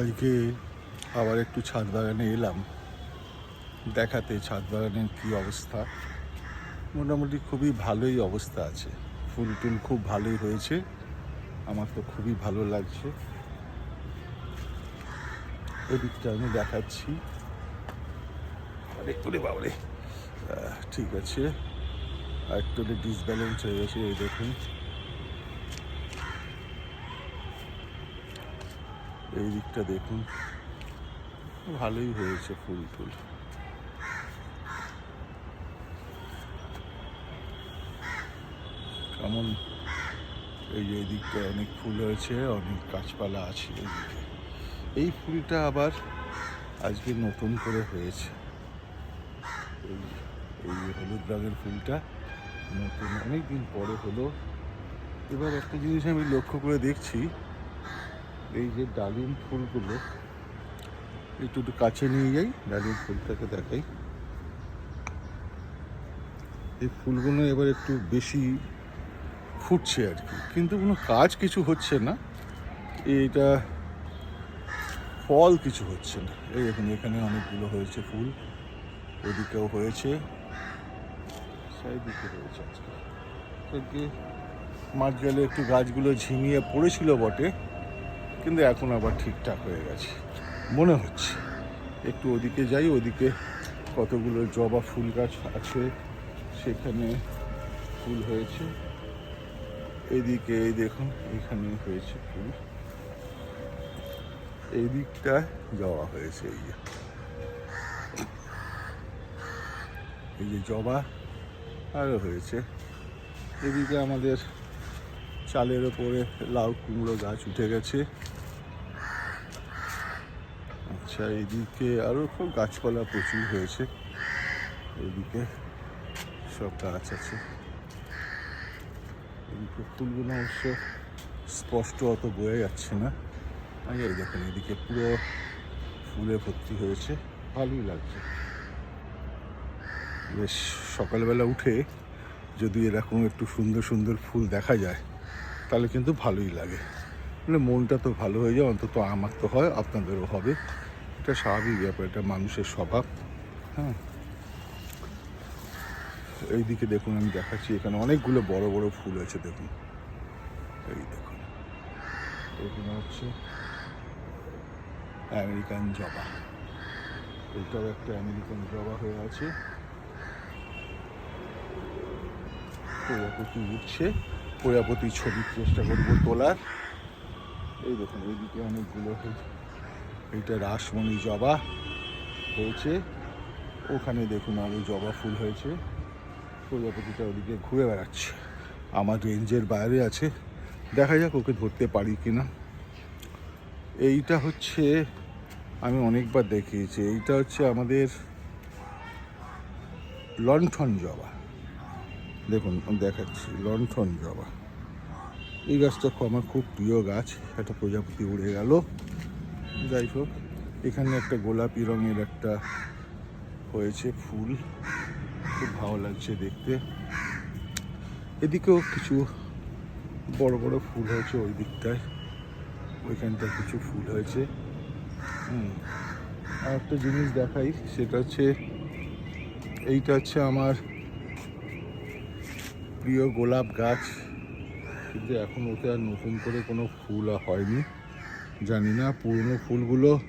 আজকে আবার একটু ছাদ বাগানে এলাম। দেখাতে ছাদ বাগানের কী অবস্থা? মোটামুটি খুবই ভালোই অবস্থা আছে। ফুল টুল খুব ভালোই হয়েছে। আমার তো খুবই ভালো লাগছে। এদিকটা আমি দেখাচ্ছি। বাবরে। ঠিক আছে। আর একটু ডিসব্যালেন্স হয়ে গেছে, এই দেখুন। এই দিকটা দেখুন। ভালোই হয়েছে ফুল ফুল কেমন? এই যে এই দিকটায় অনেক ফুল হয়েছে, অনেক গাছপালা আছে এইদিকে এই ফুলটা আবার আজকে নতুন করে হয়েছে। এই এই হলুদ রঙের ফুলটা নতুন অনেক দিন পরে হলো। এবার একটা জিনিস আমি লক্ষ্য করে দেখছি এই যে ডালিম ফুলগুলো, একটু একটু কাছে নিয়ে যাই, ডালিম ফুলটাকে দেখাই। এই ফুলগুলো এবার একটু বেশি ফুটছে আর কি, কিন্তু কোনো কাজ কিছু হচ্ছে না। এইটা ফল কিছু হচ্ছে না। এই দেখুন, এখানে অনেকগুলো হয়েছে ফুল ওদিকেও হয়েছে চারিদিকে হয়েছে আজকে। গেলে একটু গাছগুলো ঝিমিয়ে পড়েছিল বটে। কিন্তু এখন আবার ঠিকঠাক হয়ে গেছে। মনে হচ্ছে। একটু ওদিকে যাই, ওদিকে কতগুলো জবা ফুল গাছ আছে, সেখানে ফুল হয়েছে। এদিকে এই দেখুন, এখানে হয়েছে ফুল। এই দিকটা জবা হয়েছে, এই যে। এই যে জবা আরও হয়েছে। এদিকে আমাদের চালের ওপরে লাউ কুমড়ো গাছ উঠে গেছে। আচ্ছা এদিকে আরও খুব গাছপালা প্রচুর হয়েছে। এদিকে সব গাছ আছে। এদিকে ফুলগুলো অবশ্য স্পষ্ট অত বোঝা যাচ্ছে না। আর এই দেখুন, এদিকে পুরো ফুলে ভর্তি হয়েছে। ভালোই লাগছে। বেশ, সকালবেলা উঠে যদি এরকম একটু সুন্দর সুন্দর ফুল দেখা যায়, তাহলে কিন্তু ভালোই লাগে। মানে মনটা তো ভালো হয়ে যায়, অন্তত আমার তো হয়, আপনাদেরও হবে। এটা স্বাভাবিক ব্যাপার, এটা মানুষের স্বভাব হ্যাঁ? এইদিকে দেখুন, আমি দেখাচ্ছি, এখানে অনেকগুলো বড় বড় ফুল আছে, দেখুন। এই দেখুন। এখানে হচ্ছে আমেরিকান জবা। এটাও একটা আমেরিকান জবা হয়ে আছে। প্রজাপতি উঠছে। প্রজাপতি ছবির চেষ্টা করব তোলার। এই দেখুন, এইদিকে অনেকগুলো হয়েছে। এইটা রাসমণি জবা হয়েছে। ওখানে দেখুন আরও জবা ফুল হয়েছে। প্রজাপতিটা ওদিকে ঘুরে বেড়াচ্ছে। আমার রেঞ্জের বাইরে আছে। দেখা যাক ওকে ধরতে পারি কি না এইটা হচ্ছে, আমি অনেকবার দেখিয়েছি, এইটা হচ্ছে আমাদের লণ্ঠন জবা। দেখুন, আমি দেখাচ্ছি, লণ্ঠন জবা। এই গাছটা আমার খুব প্রিয় গাছ। একটা প্রজাপতি উড়ে গেল। যাই হোক, এখানে একটা গোলাপি রঙের একটা হয়েছে ফুল। খুব ভালো লাগছে দেখতে। এদিকেও কিছু বড় বড় ফুল হয়েছে ওই দিকটায়। ওইখানটায় কিছু ফুল হয়েছে। হুম। আর একটা জিনিস দেখাই, সেটা হচ্ছে, এইটা হচ্ছে আমার প্রিয় গোলাপ গাছ। কিন্তু এখন ওতে আর নতুন করে কোনো ফুল হয়নি। জানি না পুরনো ফুলগুলো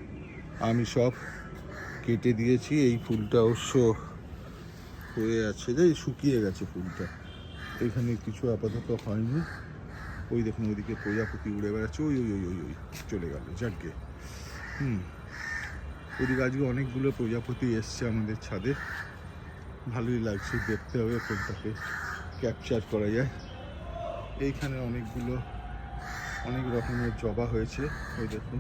আমি সব কেটে দিয়েছি। এই ফুলটা অবশ্য হয়ে আছে যে শুকিয়ে গেছে ফুলটা। এখানে কিছু আপাতত হয়নি। ওই দেখুন, ওইদিকে প্রজাপতি উড়ে বেড়াচ্ছে। ওই ওই ওই ওই ওই, চলে গেল, যাকে। হুম। ওইদিকে আজকে অনেকগুলো প্রজাপতি এসছে আমাদের ছাদে। ভালোই লাগছে, দেখতে হবে কোনটাকে ক্যাপচার করা যায়। এইখানে অনেকগুলো অনেক রকমের জবা হয়েছে। ওই দেখুন,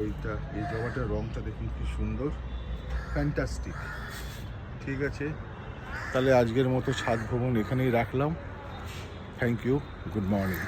ওইটা, এই জবাটার রংটা দেখুন কি সুন্দর। ফ্যান্টাস্টিক ঠিক আছে, তাহলে আজকের মতো ছাদ ভ্রমণ এখানেই রাখলাম। Thank you good morning